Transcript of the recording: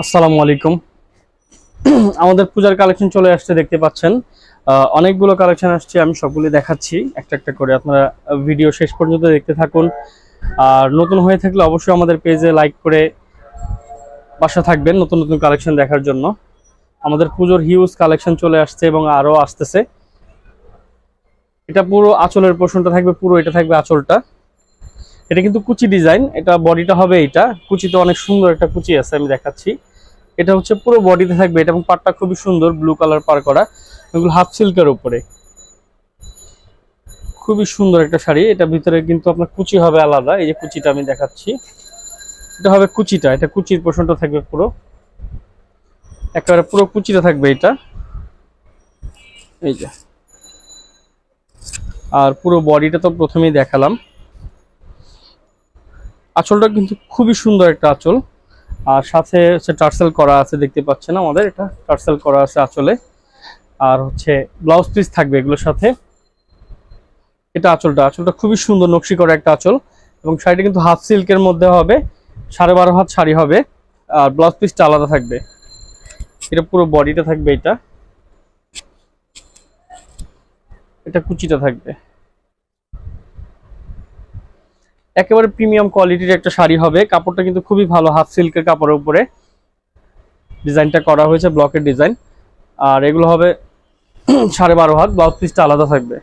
আসসালামু আলাইকুম। আমাদের পূজার কালেকশন চলে আসছে, দেখতে পাচ্ছেন। অনেকগুলো কালেকশন আসছে, আমি সবগুলি দেখাচ্ছি। একটা একটা করে আপনারা ভিডিও শেষ পর্যন্ত দেখতে থাকুন। আর নতুন হয়ে থাকলে অবশ্যই আমাদের পেজে লাইক করে বাসা থাকবেন নতুন নতুন কালেকশন দেখার জন্য। আমাদের পুজোর হিউজ কালেকশন চলে আসছে এবং আরও আসতেছে। এটা পুরো আঁচলের পোষণটা থাকবে, পুরো এটা থাকবে আঁচলটা। এটা কিন্তু কুচি ডিজাইন, এটা বডিটা হবে এটা কুচিতে অনেক সুন্দর একটা কুচি আছে, আমি দেখাচ্ছি। এটা হচ্ছে পুরো বডিতে থাকবে, এটা এবং পাটটা খুবই সুন্দর ব্লু কালার পার করা। এগুলো হাফ সিল্কের উপরে। খুবই সুন্দর একটা শাড়ি, এটা ভিতরে কিন্তু আপনার কুচি হবে আলাদা, এই যে কুচিটা আমি দেখাচ্ছি। এটা হবে কুচিটা, এটা কুচির পোষণটা থাকবে পুরো। একেবারে পুরো কুচিটা থাকবে এটা। এই যে। আর পুরো বডিটা তো প্রথমেই দেখালাম। আঁচলটা কিন্তু খুবই সুন্দর একটা আঁচল। আর সাথে হচ্ছে টার্সেল করা আছে, দেখতে পাচ্ছেন আমাদের। এটা টার্সেল করা আছে আঁচলে। আর হচ্ছে ব্লাউজ পিস থাকবে এগুলোর সাথে। এটা আঁচলটা আঁচলটা খুবই সুন্দর, নকশি করা একটা আঁচল। এবং শাড়িটা কিন্তু হাফ সিল্কের মধ্যে হবে, সাড়ে বারো হাত শাড়ি হবে। আর ব্লাউজ পিসটা আলাদা থাকবে। এটা পুরো বডিটা থাকবে এটা। এটা কুচিটা থাকবে। একেবারে প্রিমিয়াম কোয়ালিটির একটা শাড়ি হবে। কাপড়টা কিন্তু খুবই ভালো হাফ সিল্কের কাপড়ের উপরে। ডিজাইনটা করা হয়েছে ব্লকের ডিজাইন। আর এগুলো হবে সাড়ে বারো হাত ব্লাউজ পিসটা আলাদা থাকবে।